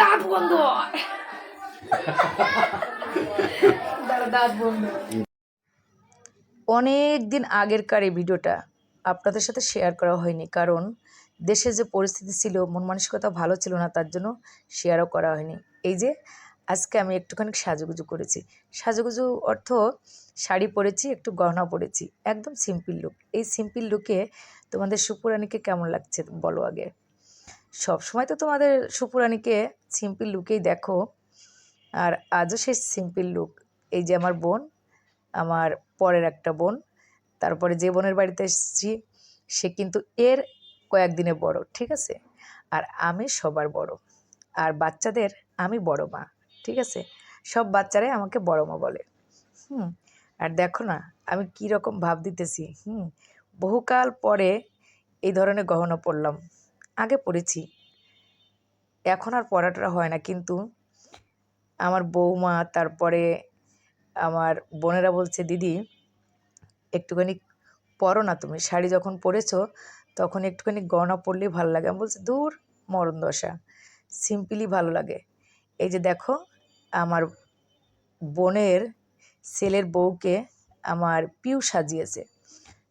দাঁত বন্ধ। দাঁত বন্ধ। অনেক দিন আগেরকার এই ভিডিওটা আপনাদের সাথে শেয়ার করা হয়নি, কারণ দেশে যে পরিস্থিতি ছিল, মন মানসিকতা ভালো ছিল না, তার জন্য শেয়ারও করা হয়নি। এই যে, আজকে আমি একটুখানি সাজুগুজু করেছি। সাজুগুজু অর্থ শাড়ি পরেছি, একটু গহনা পরেছি। একদম সিম্পল লুক এই সিম্পল লুকে তোমাদের সুপুরানিকে কেমন লাগছে, বলো আগে। সব সময় তো তোমাদের সুপুরানিকে সিম্পল লুকেই দেখো। আর আজও সে সিম্পল লুক এই যে আমার বোন, আমার পরের একটা বোন। তারপরে যে বোনের বাড়িতে এসেছি, সে কিন্তু এর কয়েকদিনে বড়, ঠিক আছে? আর আমি সবার বড়। আর বাচ্চাদের, আমি বড় মা, ঠিক আছে? সব বাচ্চারাই আমাকে বড় মা বলে। হুম, আর দেখো না, আমি কী রকম ভাব দিতেছি, হুম? বহুকাল পরে এই ধরনের গহনা পরলাম। আগে পরেছি এখন আর পরাটা হয় না, কিন্তু আমার বৌমা, তারপরে আমার বোনেরা বলছে, দিদি, একটুখানি পরো না তুমি। শাড়ি যখন পরেছো তখন একটুখানি গহনা পরলেই ভালো লাগে। আমি বলছি, দূর, মরণ দশা। সিম্পলি ভালো লাগে। এই যে দেখো, আমার বোনের ছেলের বউকে আমার পিউ সাজিয়েছে।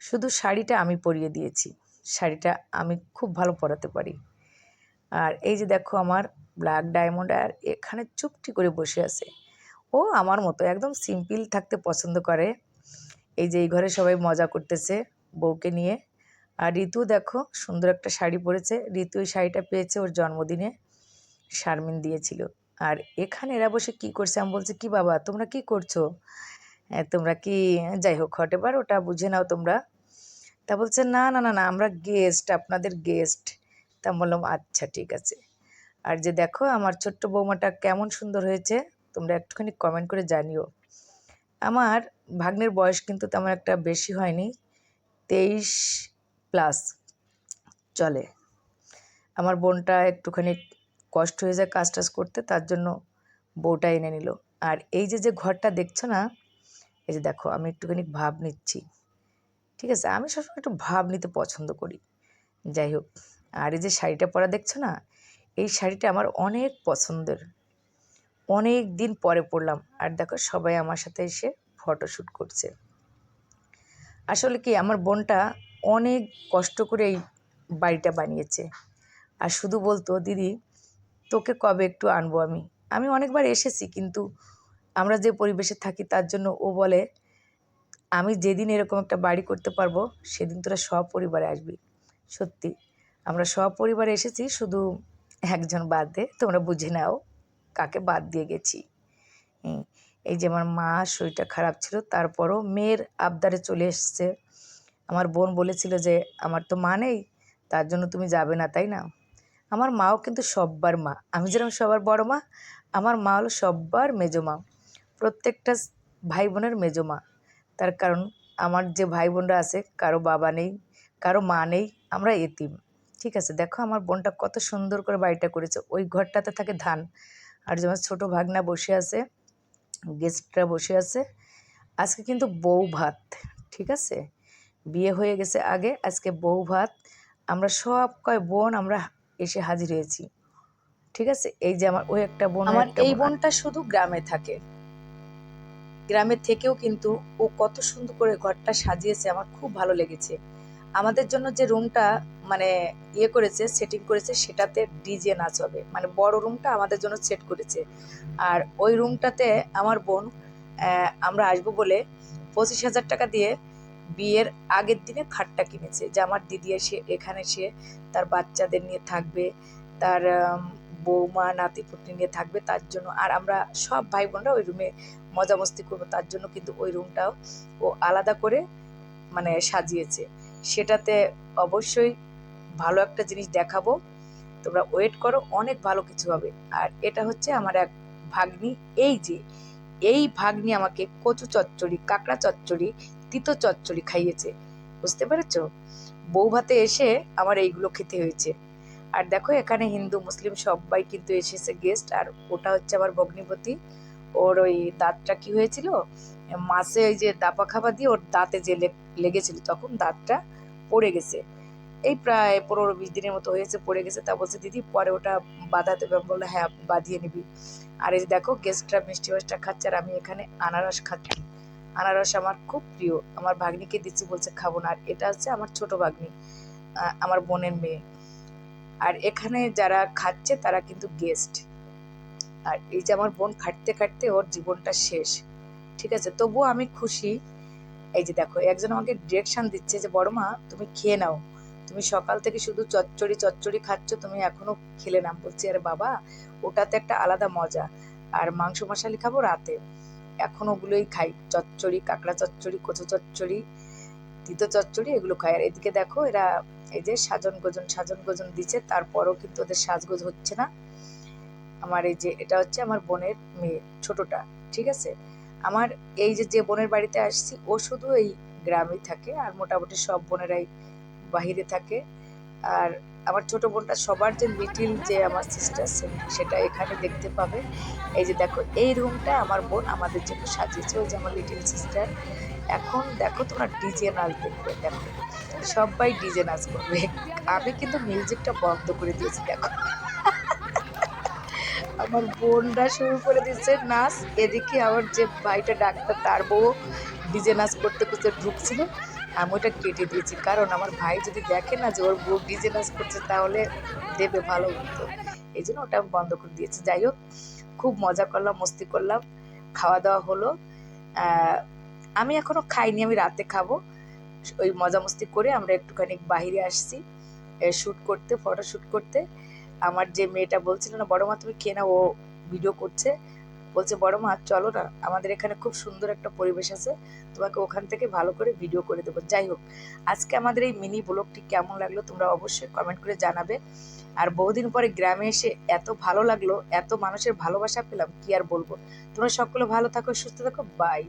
শুধু শাড়িটা আমি পরিয়ে দিয়েছি। শাড়িটা আমি খুব ভালো পরাতে পারি। আর এই যে দেখো আমার ব্ল্যাক ডায়মন্ড আর এখানে চুপটি করে বসে আছে। ও আমার মতো একদম সিম্পল থাকতে পছন্দ করে। এই যে এই ঘরে সবাই মজা করতেছে বউকে নিয়ে। আর ঋতু দেখো সুন্দর একটা শাড়ি পরেছে। ঋতু এই শাড়িটা পেয়েছে ওর জন্মদিনে। শারমিন দিয়েছিল। আর এখানে এরা বসে কি করছে আমি বলছি কি বাবা তোমরা কি করছ? হ্যাঁ, তোমরা কি যাই হোক হটে ওটা বুঝে নাও তোমরা। তা বলছে, না না না না, আমরা গেস্ট আপনাদের গেস্ট তা বললাম আচ্ছা ঠিক আছে। আর যে দেখো, আমার ছোট্ট বৌমাটা কেমন সুন্দর হয়েছে, তোমরা একটুখানি কমেন্ট করে জানিও। আমার ভাগ্নের বয়স কিন্তু তেমন একটা বেশি হয়নি, তেইশ প্লাস চলে। আমার বোনটা একটুখানি কষ্ট হয়ে যায় কাজ টাজ করতে, তার জন্য বউটা এনে নিল। আর এই যে যে ঘরটা দেখছ না, এই যে দেখো, আমি একটুখানি ভাব নিচ্ছি। ঠিক আছে? আমি সবসময় একটু ভাব নিতে পছন্দ করি। যাই হোক, আর এই যে শাড়িটা পরা দেখছ না? এই শাড়িটা আমার অনেক পছন্দের। অনেক দিন পরে পরলাম। আর দেখো, সবাই আমার সাথে এসে ফটোশ্যুট করছে। আসলে কি, আমার বোনটা অনেক কষ্ট করে এই বাড়িটা বানিয়েছে। আর শুধু বলতো, দিদি, তোকে কবে একটু আনব আমি? আমি অনেকবার এসেছি, কিন্তু আমরা যে পরিবেশে থাকি, তার জন্য ও বলে আমি যেদিন এরকম একটা বাড়ি করতে পারব, সেদিন তোরা সপরিবারে আসবি। সত্যি। আমরা সপরিবারে এসেছি, শুধু একজন বাদ দে, তোমরা বুঝে নাও কাকে বাদ দিয়ে গেছি। এই যে আমার মা, শরীরটা খারাপ ছিল, তারপরও মেয়ের আবদারে চলে এসছে। আমার বোন বলেছিল যে, আমার তো মা নেই, তার জন্য তুমি যাবে না, তাই না? আমার মাও কিন্তু সব্বার মা। আমি যেরকম সবার বড় মা, আমার মা হলো সব্বার মেজো মা। প্রত্যেকটা ভাই বোনের মেজো মা। তার কারণ আমার যে ভাই বোনরা আছে কারও বাবা নেই কারও মা নেই আমরা এতিম। ঠিক আছে দেখো আমার বোনটা কত সুন্দর করে বাড়িটা করেছে। ওই ঘরটাতে থাকে ধান। আর যেমন ছোটো ভাগনা বসে আছে গেস্টরা বসে আছে। আজকে কিন্তু বউ ভাত ঠিক আছে? বিয়ে হয়ে গেছে আগে আজকে বউ ভাত। আমরা সব কয় বোন আমরা এসে হাজির হয়েছি। ঠিক আছে? এই যে আমার ওই একটা বোন আমার এই বোনটা শুধু গ্রামে থাকে। গ্রামে থেকেও কিন্তু ও কত সুন্দর করে ঘরটা সাজিয়েছে, আমার খুব ভালো লেগেছে। আমাদের জন্য যে রুমটা মানে ইয়ে করেছে সেটিং করেছে, সেটাতে ডিজে নাচ হবে। মানে বড় রুমটা আমাদের জন্য সেট করেছে। আর ওই রুমটাতে আমার বোন আমরা আসব বলে পঁচিশ হাজার টাকা দিয়ে বিয়ের আগের দিনে খাটটা কিনেছে। যে আমার দিদি এসে, এখানে এসে তার বাচ্চাদের নিয়ে থাকবে, তার বৌমা, নাতি পুতনি নিয়ে থাকবে তার জন্য। আর আমরা সব ভাই বোনরা ওই রুমে মজা মস্তি করব, তার জন্য কিন্তু ওই রুমটাও ও আলাদা করে মানে সাজিয়েছে। সেটাতে অবশ্যই ভালো একটা জিনিস দেখাবো। তোমরা ওয়েট করো, অনেক ভালো কিছু হবে। আর এটা হচ্ছে আমার এক ভাগ্নি, এই যে, এই ভাগ্নি আমাকে কচু চচ্চড়ি, কাঁকড়া চচ্চড়ি, তিতো চচ্চড়ি খাইয়েছে। বুঝতে পেরেছ? বউ ভাতে এসে আমার এইগুলো খেতে হয়েছে। আর দেখো, এখানে হিন্দু, মুসলিম সবাই কিন্তু এসেছে গেস্ট আর ওটা হচ্ছে আমার ভগ্নিপতি। ওর ওই দাঁতটা কি হয়েছিল? মাসে ওই যে দাপা খাবার দিয়ে ওর দাঁতে যে লেগেছিল, তখন দাঁতটা পড়ে গেছে। এই প্রায় পনেরো বিশ দিনের মতো হয়েছে, পড়ে গেছে। তা বলছে, দিদি, পরে ওটা বাঁধাতে আমি বলল হ্যাঁ বাঁধিয়ে নিবি। আর এই যে দেখো গেস্টরা মিষ্টি মাছটা খাচ্ছে, আর আমি এখানে আনারস খাচ্ছি। আনারস আমার খুব প্রিয়। আমার ভাগ্নিকে দিচ্ছি, বলছে, খাব না। আর এটা হচ্ছে আমার ছোট ভাগ্নি আমার বোনের মেয়ে। আর এখানে যারা খাচ্ছে, তারা কিন্তু গেস্ট আর এই যে আমার বোন খাটতে খাটতে ওর জীবনটা শেষ। ঠিক আছে? তবুও আমি খুশি। এই যে দেখো, একজন আমাকে ডিরেকশন দিচ্ছে যে বড় মা তুমি খেয়ে নাও। তুমি সকাল থেকে শুধু চচ্চড়ি চচ্চড়ি খাচ্ছ, তুমি এখনও খেলে না। বলছি, আরে বাবা, ওটাতে একটা আলাদা মজা। আর মাংস মশালি খাব রাতে। এখন ওগুলোই খাই। চচ্চড়ি, কাঁকড়া চচ্চড়ি, কচু চচ্চড়ি তিতো চচ্চড়ি এগুলো খায়। আর এদিকে দেখো এরা এই যে সাজন গোজন সাজন গোজন দিচ্ছে, তারপরও কিন্তু ওদের সাজগোজ হচ্ছে না। আমার এই যে, এটা হচ্ছে আমার বোনের মেয়ে, ছোটটা, ঠিক আছে? আমার এই যে যে বোনের বাড়িতে আসছি, ও শুধু এই গ্রামেই থাকে, আর মোটামুটি সব বোনেরাই বাহিরে থাকে। আর আমার ছোট বোনটা সবার যে লিটিল যে আমার সিস্টার সেটা এখানে দেখতে পাবে। এই যে দেখো, এই রুমটা আমার বোন আমাদের জন্য সাজিয়েছে, ওই যে আমার লিটিল সিস্টার এখন দেখো তোমরা ডিজে নাচ দেখবে, দেখো। সবাই ডিজে নাচ করবে। আমি কিন্তু মিউজিকটা বন্ধ করে দিয়েছি, দেখো। আমার বোনরা শুরু করে দিচ্ছে নাচ। এদিকে আমার যে ভাইটা ডাক্তার, তার বউ ডিজে নাচ করতে করতে ঢুকছিল। আমি ওটা কেটে দিয়েছি। কারণ আমার ভাই যদি দেখে না যে ওর বউ ডিজে নাচ করছে, তাহলে দেবে ভালো হতো। এই জন্য ওটা আমি বন্ধ করে দিয়েছি। যাই হোক, খুব মজা করলাম, মস্তি করলাম। খাওয়া দাওয়া হলো। আমি এখনও খাইনি, আমি রাতে খাব। ওই মজা মস্তি করে আমরা একটুখানি বাইরে আসছি শ্যুট করতে ফটো শ্যুট করতে। আমার যে মেয়েটা বলছিল না বড় মা তুমি খেয়ে না ও ভিডিও করছে। বলছে, বড় মা, চলো না, আমাদের এখানে খুব সুন্দর একটা পরিবেশ আছে, তোমাকে ওখান থেকে ভালো করে ভিডিও করে দেবো। যাই হোক, আজকে আমাদের এই মিনি ব্লগটি কেমন লাগল তোমরা অবশ্যই কমেন্ট করে জানাবে। আর বহুদিন পরে গ্রামে এসে এত ভালো লাগল, এত মানুষের ভালোবাসা পেলাম, কি আর বলব? তোমরা সকলে ভালো থাকো, সুস্থ থাকো বাই